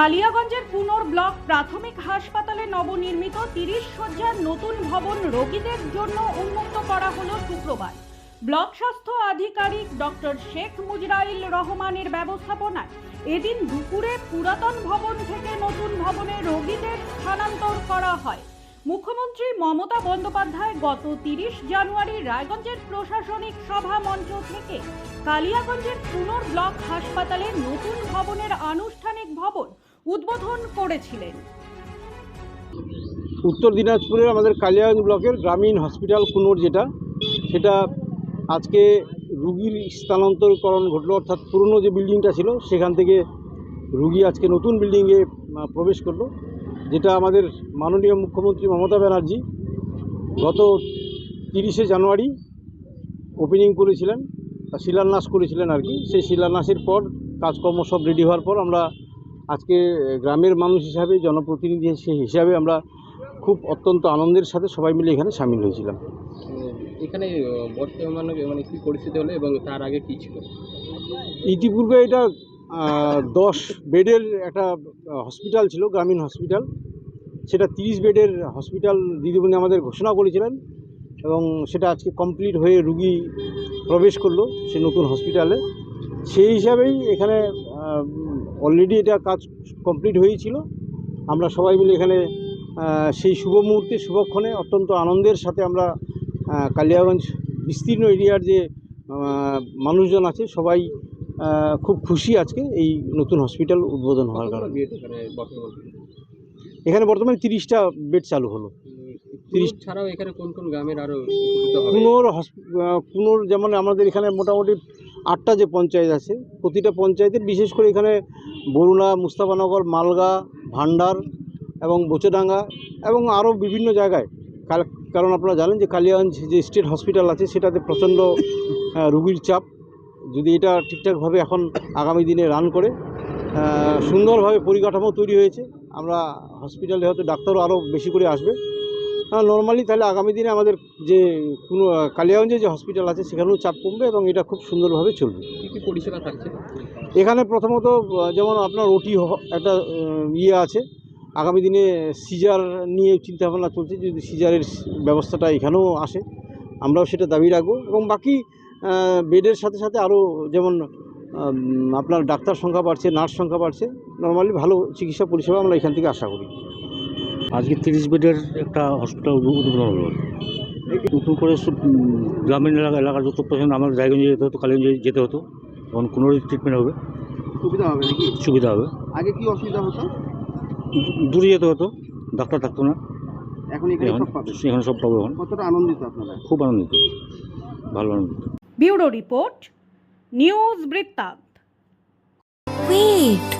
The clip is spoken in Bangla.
কালিয়াগঞ্জের পুনর ব্লক প্রাথমিক হাসপাতালে নবনির্মিত তিরিশ শয্যার নতুন ভবন রোগীদের জন্য উন্মুক্ত করা হলো শুক্রবার। ব্লক স্বাস্থ্য আধিকারিক ডক্টর শেখ মুজরাইল রহমানের ব্যবস্থাপনায় এদিন দুপুরে পুরাতন ভবন থেকে নতুন ভবনে রোগীদের স্থানান্তর করা হয়। মুখ্যমন্ত্রী মমতা বন্দ্যোপাধ্যায় গত তিরিশ জানুয়ারি রায়গঞ্জের প্রশাসনিক সভা মঞ্চ থেকে কালিয়াগঞ্জের পুনর ব্লক হাসপাতালে নতুন ভবনের আনুষ্ঠানিক ভবন উদ্বোধন করেছিলেন। উত্তর দিনাজপুরের আমাদের কালিয়াগঞ্জ ব্লকের গ্রামীণ হসপিটাল কুনোর যেটা, সেটা আজকে রুগীর স্থানান্তরকরণ ঘটলো, অর্থাৎ পুরনো যে বিল্ডিংটা ছিল, সেখান থেকে রুগী আজকে নতুন বিল্ডিংয়ে প্রবেশ করল, যেটা আমাদের মাননীয় মুখ্যমন্ত্রী মমতা ব্যানার্জি গত তিরিশে জানুয়ারি ওপেনিং করেছিলেন শিলান্যাস করেছিলেন আর কি। সেই শিলান্যাসের পর কাজকর্ম সব রেডি হওয়ার পর আমরা আজকে গ্রামের মানুষ হিসাবে জনপ্রতিনিধি সে হিসাবে আমরা খুব অত্যন্ত আনন্দের সাথে সবাই মিলে এখানে সামিল হয়েছিলাম। এখানে বর্তমানে মানে কী পরিস্থিতি হলো এবং তার আগে কী ছিল? ইতিপূর্বে এটা দশ বেডের একটা হসপিটাল ছিল গ্রামীণ হসপিটাল। সেটা তিরিশ বেডের হসপিটাল দিদিমণি আমাদের ঘোষণা করেছিলেন এবং সেটা আজকে কমপ্লিট হয়ে রুগী প্রবেশ করল সে নতুন হসপিটালে। সেই হিসাবেই এখানে অলরেডি এটা কাজ কমপ্লিট হয়েছিল। আমরা সবাই মিলে এখানে সেই শুভ মুহূর্তে শুভক্ষণে অত্যন্ত আনন্দের সাথে আমরা কালিয়াগঞ্জ বিস্তীর্ণ এরিয়ার যে মানুষজন আছে সবাই খুব খুশি আজকে এই নতুন হসপিটাল উদ্বোধন হওয়ার কারণে। এখানে বর্তমানে তিরিশটা বেড চালু হলো। তিরিশ ছাড়াও এখানে কোন কোন গ্রামের আরও উপকৃত হবে? কুনোর আহ, কুনোর যেমন আমাদের এখানে মোটামুটি আটটা যে পঞ্চায়েত আছে, প্রতিটা পঞ্চায়েতের বিশেষ করে এখানে বরুণা, মুস্তাফানগর, মালগা, ভান্ডার এবং বোচেডাঙ্গা এবং আরও বিভিন্ন জায়গায়। কারণ আপনারা জানেন যে কালিয়াগঞ্জ যে স্টেট হসপিটাল আছে, সেটাতে প্রচণ্ড রুগীর চাপ। যদি এটা ঠিকঠাকভাবে এখন আগামী দিনে রান করে সুন্দরভাবে পরিকাঠামো তৈরি হয়েছে, আমরা হসপিটালে হয়তো ডাক্তারও আরও বেশি করে আসবে। নর্মালি তাহলে আগামী দিনে আমাদের যে কোনো কালিয়াগঞ্জে যে হসপিটাল আছে সেখানেও চাপ কমবে এবং এটা খুব সুন্দরভাবে চলবে। কি কি পরিষেবা থাকছে? এখানে প্রথমত যেমন আপনার ওটি একটা ইয়ে আছে। আগামী দিনে সিজার নিয়ে চিন্তাভাবনা চলছে যদি সিজারের ব্যবস্থাটা এখানেও আসে আমরাও সেটা দাবি রাখব। এবং বাকি বেডের সাথে সাথে আরও যেমন আপনার ডাক্তার সংখ্যা বাড়ছে নার্স সংখ্যা বাড়ছে নর্মালি ভালো চিকিৎসা পরিষেবা আমরা এখান থেকে আশা করি। আজকে তিরিশ বেডের একটা হসপিটাল উদ্বোধন হলো নতুন করে সব গ্রামীণ এলাকা এলাকার যত পেশেন্ট আমার রায়গঞ্জে যেতে হতো কালীগঞ্জে যেতে হতো তখন কোনো ট্রিটমেন্ট হবে। সুবিধা হবে নাকি? সুবিধা হবে। আগে কি অসুবিধা হতো? দূরে যেতে হতো ডাক্তার থাকতো না। এখন এখন এখানে সব পাবো এখন। কতটা আনন্দিত আপনারা? খুব আনন্দিত। ভালো আনন্দিত। ব্যুরো রিপোর্ট নিউজ বৃত্তান্ত। Wait.